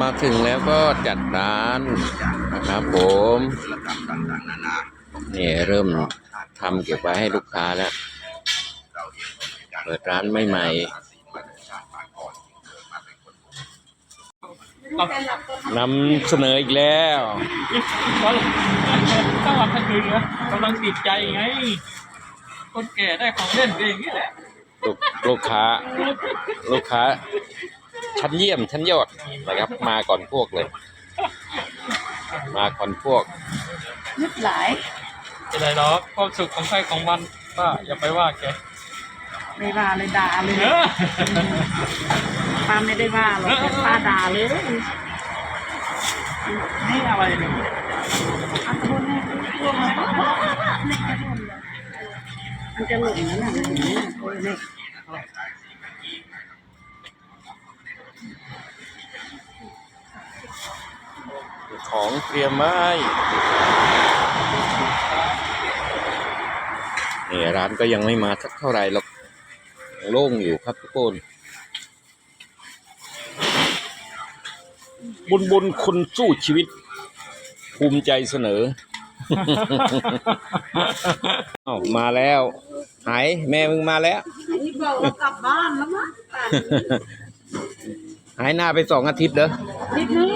มาถึงแล้วก็จัดร้านนะครับผมนี่เริ่มทำเก็บไว้ให้ลูกค้าแล้ว เปิดร้านใหม่ครับๆนำเสนออีกแล้วก็ต้องรับทันคืนนะกำลังติดใจไง คนแก่ได้ของเล่นก็อย่างนี้แหละลูกลูกค้า ลูกค้า ชั้นเยี่ยมชั้นยอดนะครับ มาก่อนพวกเลย มาก่อนพวกนึกหลายจะได้หรอกความสุขของใครของมันป้าอย่าไปว่าแกไม่ว่าเลยด่าเลยเออป้าไม่ได้ว่าหรอกแต่ป้าด่าเลยนี่อะไรเนี่ยอัตบนเนี่ยพวกมันมันจะหล่นนั่นน่ะมันอย่างนี้โอ้ยเนี่ย ของเตรียมไว้นี่ร้านก็ยังไม่มาสักเท่าไหร่หรอกยังโล่งอยู่ครับทุกคนบุญบุญคนสู้ชีวิต ภูมิใจเสนอ เอ้ามาแล้ว หายแม่มึงมาแล้ว นี่บอกเรากลับบ้านแล้วมั้งหายหน้าไปสองอาทิตย์เด้อนิดนึง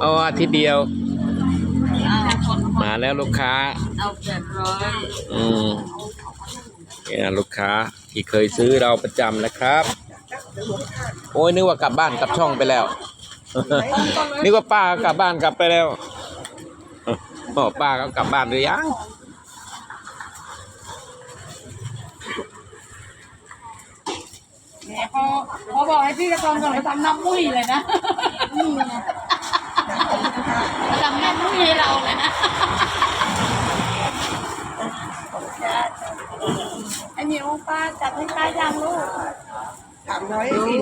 เอาอาทิตย์เดียวมา แล้วลูกค้า เอาแปดร้อยอืมเนี่ยลูกค้าที่เคยซื้อเราประจำนะครับ โอ้ยนึกว่ากลับบ้านกลับช่องไปแล้ว นึกว่าป้ากลับบ้านกลับไปแล้วอ๋อป้าก็กลับบ้านหรือยังแหมพอพอบอกให้พี่กระทองก่อนไปทำน้ำมุ้ยเลยนะทำน้ำมุ้ยให้เราเลยนะไอ้เหนียวป้าจัดให้ป้ายังลูก สามร้ อยสิ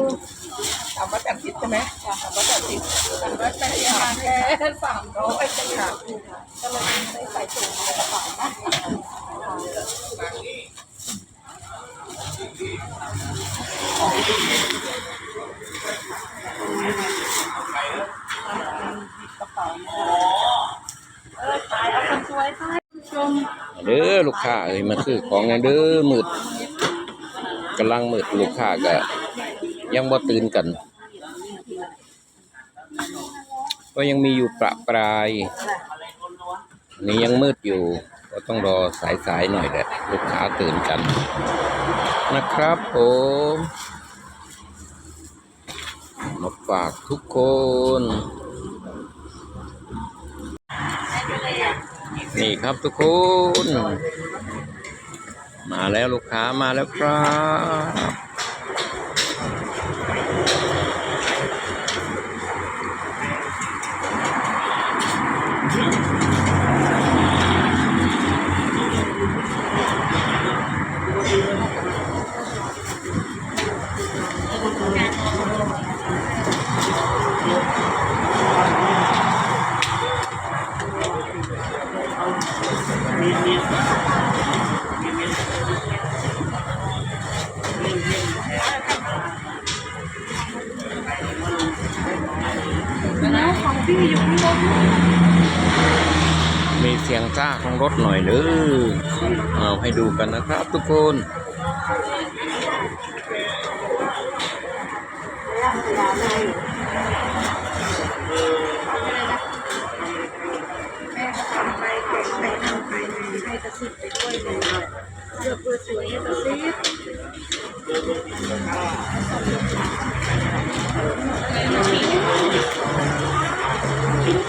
สามร้อยแปดสิบใช่ไหมสามร้อยแปดสิบสามร้อยแปดสิบแค่สามร้อยค่ะก็เลยไม่ได้ใส่ถุงในกระเป๋านะเด้อลูกค้าเอ้ยมาซื้อของไงเด้อมืดกำลังมืดลูกค้าก็ ยังบ่ตื่นกัน ก็ยังมีอยู่ประปรายนนี่ยังมืดอยู่ ก็ต้องรอสายๆหน่อยแหละลูกค้าตื่นกัน นะครับผมมาฝากทุกคนนี่ครับทุกคน มาแล้วลูกค้ามาแล้วครับ นะของพี่อยู่ข้างบนมีเสียงจ้าของรถหน่อยเด้อเอาให้ดูกันนะครับทุกคนแ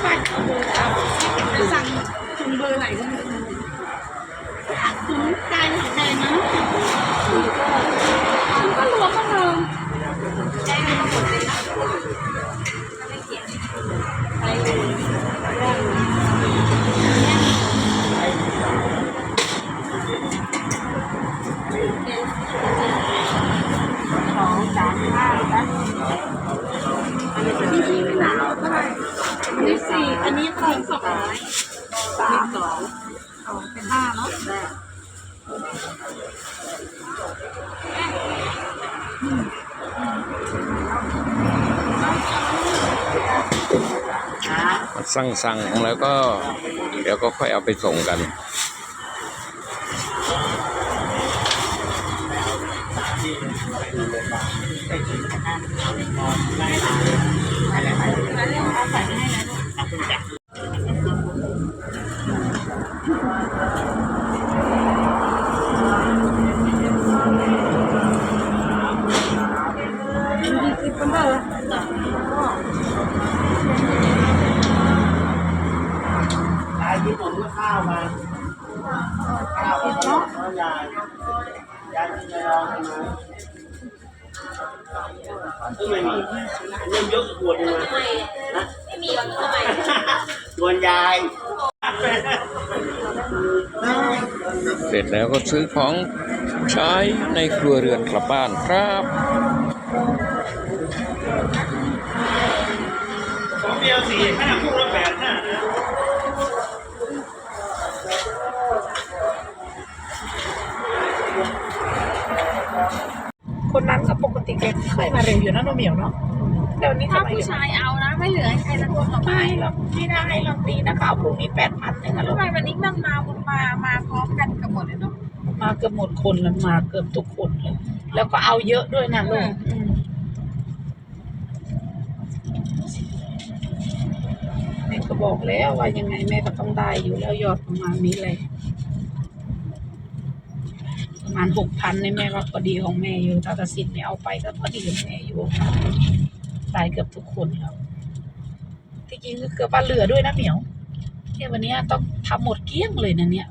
ทิ้งเบอร์เอาสั่งถึงเบอร์ไหนก็ไม่รู้ถึงใจใจนะก็รวมก็เดิมแจ้งมาหมดเลยนะไม่เขียนไปสองสามห้าแล้ว สั่งสั่งแล้วก็ เดี๋ยวก็ค่อยเอาไปส่งกันยายกิน ผมข้าวมาข้าวเนาะยายยายกินยายลองมาก็ไม่มีเริ่มยกขวดมานะไม่มีวันทำไมชวนยายเสร็จแล้วก็ซื้อของใช้ในครัวเรือนกลับบ้านครับสองเดียวสี่ห้าคู่ละแปดห้า เคยมาเร็วอยู่นะน้องเหมียวเนาะแต่วันนี้ถ้าทำไมผู้ชายเอานะ ไม่เหลือให้ใครละคนหรอกไม่หรอกไม่ได้หรอกตีนะข้าวพรุ่งนี้แปดพันหนึ่งอะลูทำกไมวันนี้มันมามามาพร้อมกันกับหมดเลยเนาะมาเกือบหมดคนแล้วมาเกือบทุกคนเลยแล้วก็เอาเยอะด้วยนะลูกอืมแม่ก็บอกแล้วว่ายังไงแม่ก็ต้องได้อยู่แล้วยอดประมาณนี้เลย ประมาณหกพันในแม่ว่าพอดีของแม่อยู่ถ้าตัดสินไม่เอาไปก็พอดีของแม่อยู่ได้เกือบทุกคนแล้วที่จริงก็เกือบว่าเหลือด้วยนะเหมียวเนี่ยวันนี้ต้องทำหมดเกลี้ยงเลยนะเนี่ย